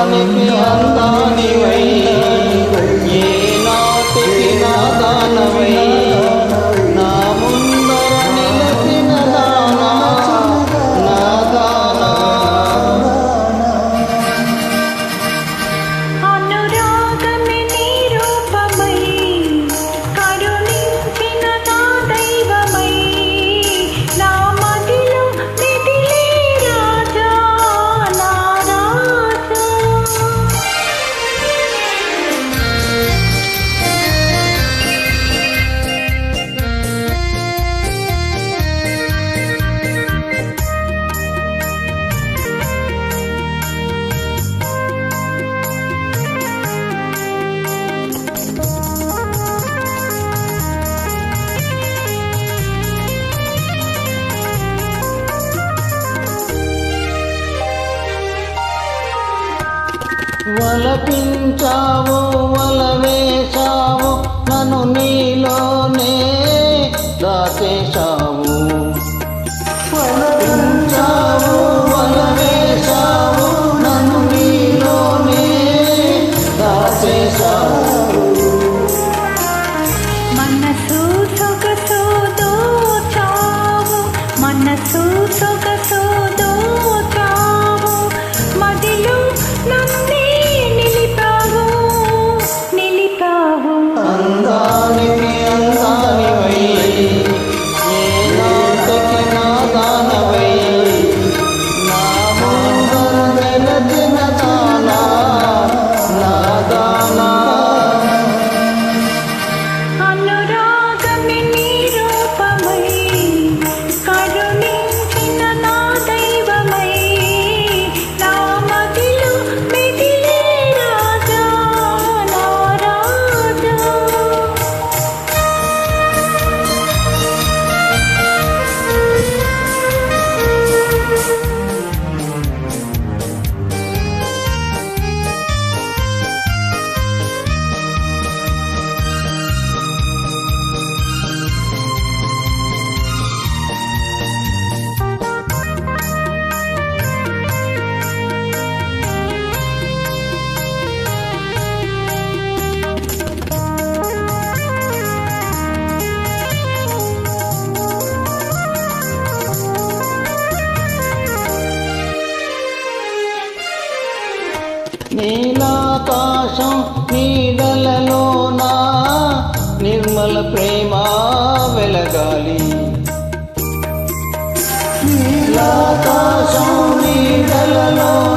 Amen. ఆలపించావో వలవే. வந்தா నీలాకాశం నీడలలోనా? నిర్మల ప్రేమ వెలగాలి. నీలాకాశం నీడలలోనా?